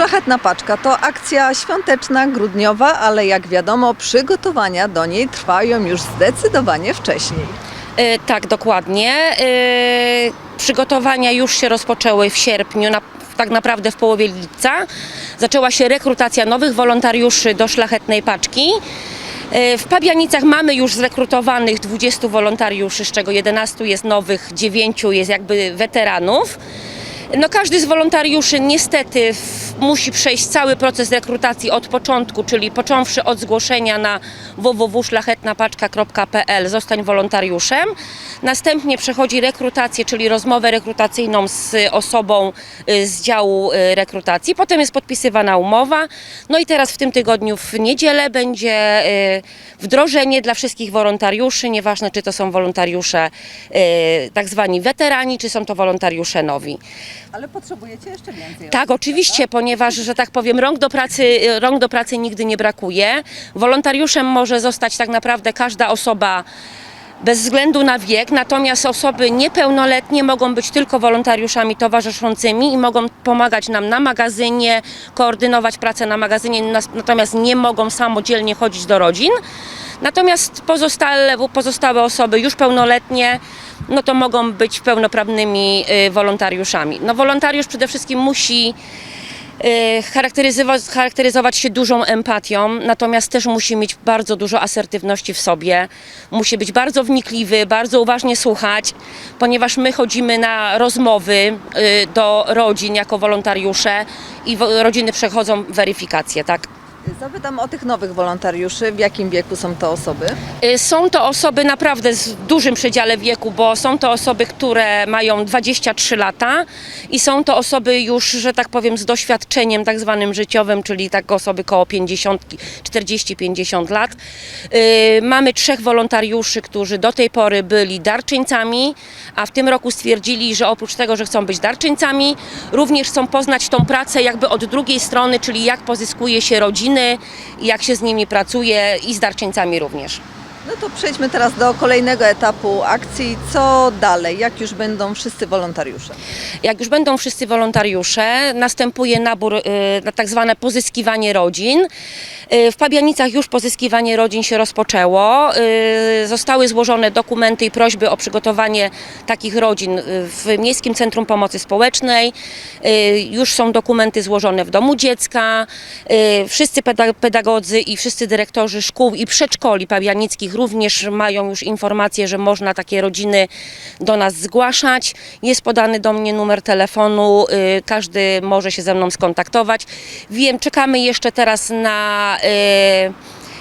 Szlachetna Paczka to akcja świąteczna, grudniowa, ale jak wiadomo, przygotowania do niej trwają już zdecydowanie wcześniej. E, Tak, dokładnie. E, Przygotowania już się rozpoczęły w sierpniu, na, tak naprawdę w połowie lipca. Zaczęła się rekrutacja nowych wolontariuszy do Szlachetnej Paczki. E, W Pabianicach mamy już zrekrutowanych 20 wolontariuszy, z czego 11 jest nowych, 9 jest jakby weteranów. No każdy z wolontariuszy niestety w, musi przejść cały proces rekrutacji od początku, czyli począwszy od zgłoszenia na www.szlachetnapaczka.pl zostań wolontariuszem. Następnie przechodzi rekrutację, czyli rozmowę rekrutacyjną z osobą y, z działu y, rekrutacji. Potem jest podpisywana umowa. No i teraz w tym tygodniu w niedzielę będzie y, wdrożenie dla wszystkich wolontariuszy, nieważne czy to są wolontariusze tak zwani weterani, czy są to wolontariusze nowi. Ale potrzebujecie jeszcze więcej. Tak, oczywiście, ponieważ, że tak powiem, rąk do pracy, rąk do pracy nigdy nie brakuje. Wolontariuszem może zostać tak naprawdę każda osoba bez względu na wiek, natomiast osoby niepełnoletnie mogą być tylko wolontariuszami towarzyszącymi i mogą pomagać nam na magazynie, koordynować pracę na magazynie, natomiast nie mogą samodzielnie chodzić do rodzin. Natomiast pozostałe, pozostałe osoby już pełnoletnie, no to mogą być pełnoprawnymi y, wolontariuszami. No wolontariusz przede wszystkim musi charakteryzować, charakteryzować się dużą empatią, natomiast też musi mieć bardzo dużo asertywności w sobie. Musi być bardzo wnikliwy, bardzo uważnie słuchać, ponieważ my chodzimy na rozmowy y, do rodzin jako wolontariusze i rodziny przechodzą weryfikację, tak? Zapytam o tych nowych wolontariuszy. W jakim wieku są to osoby? Y, Są to osoby naprawdę z dużym przedziale wieku, bo są to osoby, które mają 23 lata i są to osoby już, że tak powiem, z doświadczeniem tak zwanym życiowym, czyli tak osoby koło 50, 40-50 lat. Y, Mamy trzech wolontariuszy, którzy do tej pory byli darczyńcami, a w tym roku stwierdzili, że oprócz tego, że chcą być darczyńcami, również chcą poznać tą pracę jakby od drugiej strony, czyli jak pozyskuje się rodziny, jak się z nimi pracuje i z darczyńcami również. No to przejdźmy teraz do kolejnego etapu akcji. Co dalej? Jak już będą wszyscy wolontariusze? Jak już będą wszyscy wolontariusze, następuje nabór y, na tak zwane pozyskiwanie rodzin. Y, W Pabianicach już pozyskiwanie rodzin się rozpoczęło. Y, Zostały złożone dokumenty i prośby o przygotowanie takich rodzin w Miejskim Centrum Pomocy Społecznej. Już są dokumenty złożone w Domu Dziecka. Wszyscy peda- pedagodzy i wszyscy dyrektorzy szkół i przedszkoli pabianickich również mają już informację, że można takie rodziny do nas zgłaszać. Jest podany do mnie numer telefonu, y, każdy może się ze mną skontaktować. Wiem, czekamy jeszcze teraz na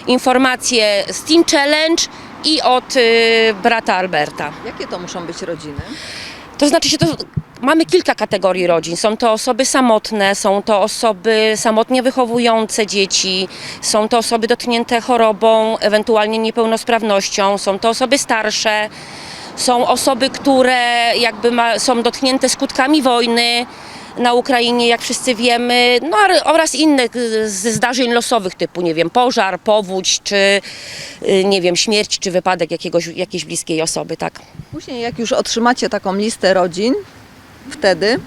y, informacje z Teen Challenge i od y, brata Alberta. Jakie to muszą być rodziny? To znaczy się to. Mamy kilka kategorii rodzin. Są to osoby samotne, są to osoby samotnie wychowujące dzieci, są to osoby dotknięte chorobą, ewentualnie niepełnosprawnością, są to osoby starsze, są osoby, które jakby ma, są dotknięte skutkami wojny na Ukrainie, jak wszyscy wiemy, no oraz innych ze zdarzeń losowych typu, nie wiem, pożar, powódź, czy y, nie wiem, śmierć, czy wypadek jakiegoś, jakiejś bliskiej osoby, tak. Później, jak już otrzymacie taką listę rodzin, wtedy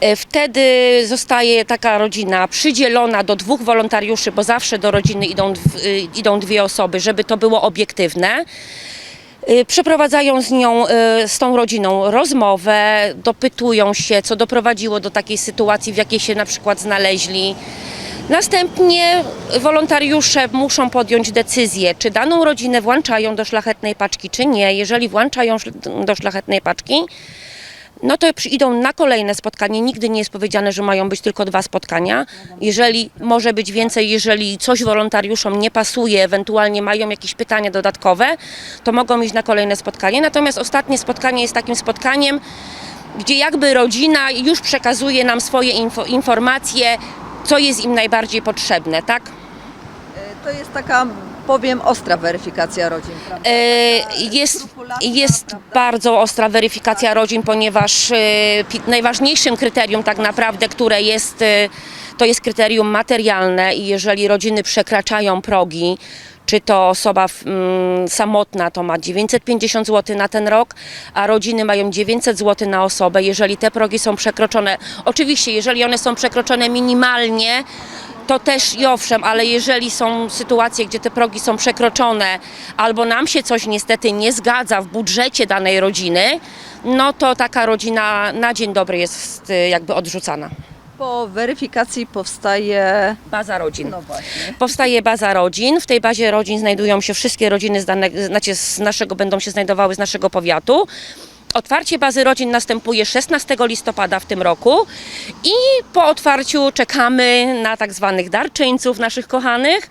E, Wtedy zostaje taka rodzina przydzielona do dwóch wolontariuszy, bo zawsze do rodziny idą, y, idą dwie osoby, żeby to było obiektywne. Y, Przeprowadzają z nią, z tą rodziną rozmowę, dopytują się, co doprowadziło do takiej sytuacji, w jakiej się na przykład znaleźli. Następnie wolontariusze muszą podjąć decyzję, czy daną rodzinę włączają do szlachetnej paczki, czy nie. Jeżeli włączają do szlachetnej paczki, no to przy- idą na kolejne spotkanie. Nigdy nie jest powiedziane, że mają być tylko dwa spotkania. Jeżeli może być więcej, jeżeli coś wolontariuszom nie pasuje, ewentualnie mają jakieś pytania dodatkowe, to mogą iść na kolejne spotkanie. Natomiast ostatnie spotkanie jest takim spotkaniem, gdzie jakby rodzina już przekazuje nam swoje info, informacje, co jest im najbardziej potrzebne, tak? to jest taka powiem, ostra weryfikacja rodzin? E, Jest, jest bardzo ostra weryfikacja rodzin, ponieważ e, najważniejszym kryterium tak naprawdę, które jest, e, to jest kryterium materialne i jeżeli rodziny przekraczają progi, czy to osoba w- mm, samotna to ma 950 zł na ten rok, a rodziny mają 900 zł na osobę. Jeżeli te progi są przekroczone, oczywiście jeżeli one są przekroczone minimalnie, to też i owszem, ale jeżeli są sytuacje, gdzie te progi są przekroczone, albo nam się coś niestety nie zgadza w budżecie danej rodziny, no to taka rodzina na dzień dobry jest y, jakby odrzucana. Po weryfikacji powstaje, Baza rodzin. no Powstaje baza rodzin. W tej bazie rodzin znajdują się wszystkie rodziny z, danego, znaczy z naszego, będą się znajdowały z naszego powiatu. Otwarcie bazy rodzin następuje 16 listopada w tym roku i po otwarciu czekamy na tak zwanych darczyńców naszych kochanych,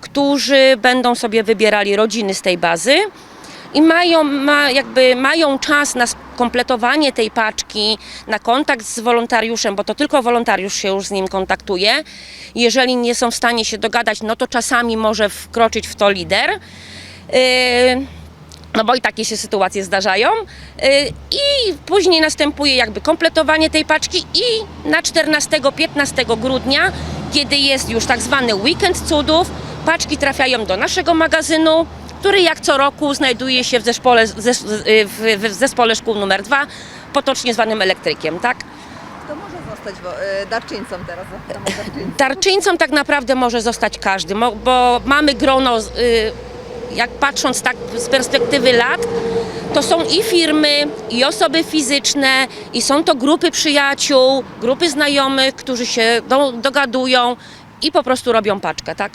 którzy będą sobie wybierali rodziny z tej bazy i mają, ma, jakby mają czas na kompletowanie tej paczki, na kontakt z wolontariuszem, bo to tylko wolontariusz się już z nim kontaktuje. Jeżeli nie są w stanie się dogadać, no to czasami może wkroczyć w to lider. Yy, no bo i takie się sytuacje zdarzają. Yy, I później następuje jakby kompletowanie tej paczki i na 14-15 grudnia, kiedy jest już tak zwany weekend cudów, paczki trafiają do naszego magazynu, który jak co roku znajduje się w zespole, zes- w, zespole szkół numer 2, potocznie zwanym elektrykiem, tak? to może zostać e, darczyńcą teraz. Darczyńcą tak naprawdę może zostać każdy, bo mamy grono, y, jak patrząc tak z perspektywy lat, to są i firmy, i osoby fizyczne, i są to grupy przyjaciół, grupy znajomych, którzy się do, dogadują i po prostu robią paczkę, tak?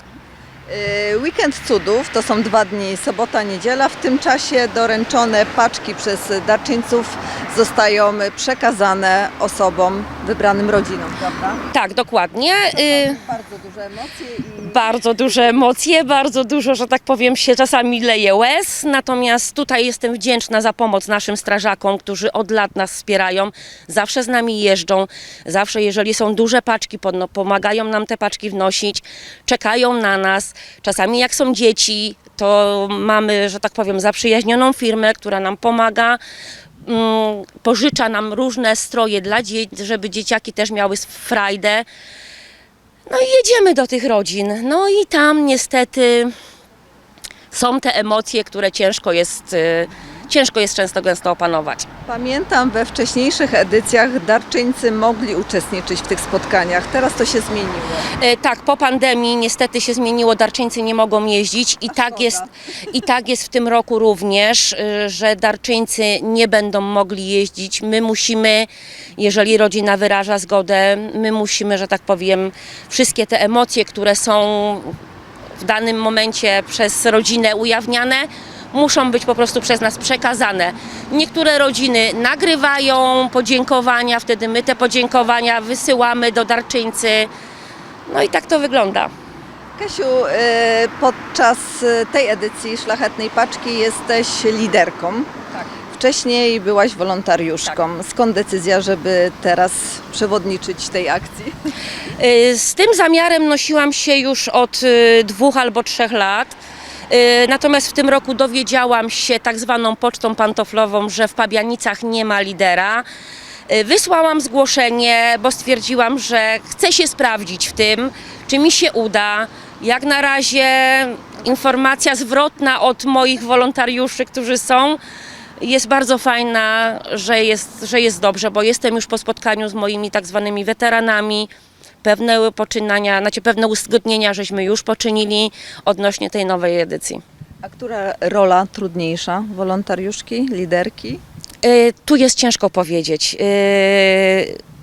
E, Weekend cudów to są dwa dni, sobota, niedziela. W tym czasie doręczone paczki przez darczyńców zostają przekazane osobom, wybranym rodzinom, prawda? Tak, dokładnie. Y, Bardzo duże emocje i bardzo duże emocje, bardzo dużo, że tak powiem, się czasami leje łez. Natomiast tutaj jestem wdzięczna za pomoc naszym strażakom, którzy od lat nas wspierają, zawsze z nami jeżdżą, zawsze jeżeli są duże paczki, pomagają nam te paczki wnosić, czekają na nas. Czasami jak są dzieci, to mamy, że tak powiem, zaprzyjaźnioną firmę, która nam pomaga. Mm, Pożycza nam różne stroje dla dzieci, żeby dzieciaki też miały frajdę. No i jedziemy do tych rodzin. No i tam niestety są te emocje, które ciężko jest, y, ciężko jest często gęsto opanować. pamiętam we wcześniejszych edycjach darczyńcy mogli uczestniczyć w tych spotkaniach. Teraz to się zmieniło. E, Tak, po pandemii niestety się zmieniło, darczyńcy nie mogą jeździć i tak, szkoda. jest, i tak jest w tym roku również, y, że darczyńcy nie będą mogli jeździć. My musimy, jeżeli rodzina wyraża zgodę, my musimy, że tak powiem, wszystkie te emocje, które są w danym momencie przez rodzinę ujawniane, muszą być po prostu przez nas przekazane. Niektóre rodziny nagrywają podziękowania, wtedy my te podziękowania wysyłamy do darczyńcy. No i tak to wygląda. Kasiu, e, podczas e, tej edycji Szlachetnej Paczki jesteś liderką. Tak. Wcześniej byłaś wolontariuszką. Skąd decyzja, żeby teraz przewodniczyć tej akcji? Y, Z tym zamiarem nosiłam się już od dwóch albo trzech lat. Y, Natomiast w tym roku dowiedziałam się tak zwaną pocztą pantoflową, że w Pabianicach nie ma lidera. Y, Wysłałam zgłoszenie, bo stwierdziłam, że chcę się sprawdzić w tym, czy mi się uda. Jak na razie informacja zwrotna od moich wolontariuszy, którzy są, jest bardzo fajna, że jest, że jest dobrze, bo jestem już po spotkaniu z moimi tak zwanymi weteranami. Pewne poczynania, znaczy pewne uzgodnienia żeśmy już poczynili odnośnie tej nowej edycji. A która rola trudniejsza? Wolontariuszki, liderki? Y, Tu jest ciężko powiedzieć.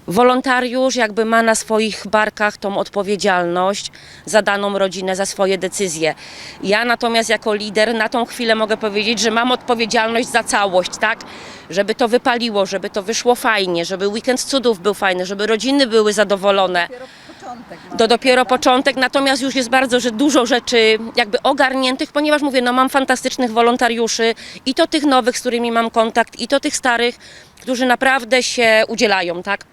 Wolontariusz jakby ma na swoich barkach tą odpowiedzialność za daną rodzinę, za swoje decyzje. Ja natomiast jako lider na tą chwilę mogę powiedzieć, że mam odpowiedzialność za całość, tak? Żeby to wypaliło, żeby to wyszło fajnie, żeby weekend cudów był fajny, żeby rodziny były zadowolone. To dopiero początek, natomiast już jest bardzo że dużo rzeczy jakby ogarniętych, ponieważ mówię, no mam fantastycznych wolontariuszy i to tych nowych, z którymi mam kontakt, i to tych starych, którzy naprawdę się udzielają, tak?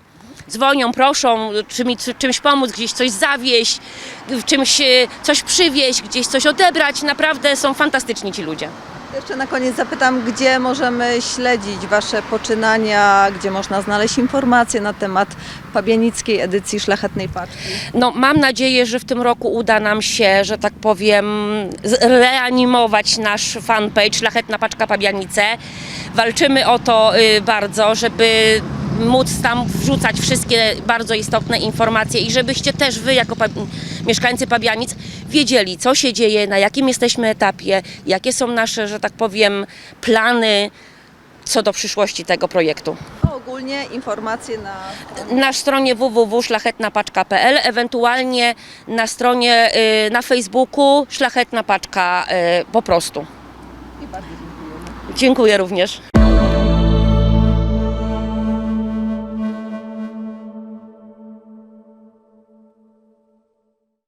Dzwonią, proszą czymś, czymś pomóc, gdzieś coś zawieść, czymś e, coś przywieźć, gdzieś coś odebrać. Naprawdę są fantastyczni ci ludzie. Jeszcze na koniec zapytam, gdzie możemy śledzić Wasze poczynania, gdzie można znaleźć informacje na temat pabianickiej edycji Szlachetnej Paczki. No, mam nadzieję, że w tym roku uda nam się, że tak powiem, reanimować nasz fanpage Szlachetna Paczka Pabianice. Walczymy o to y, bardzo, żeby móc tam wrzucać wszystkie bardzo istotne informacje i żebyście też wy jako pab- mieszkańcy Pabianic wiedzieli, co się dzieje, na jakim jesteśmy etapie, jakie są nasze, że tak powiem, plany co do przyszłości tego projektu. A ogólnie informacje na na stronie www.szlachetnapaczka.pl, ewentualnie na stronie, y, na Facebooku Szlachetna Paczka y, po prostu. i bardzo dziękujemy. Dziękuję również.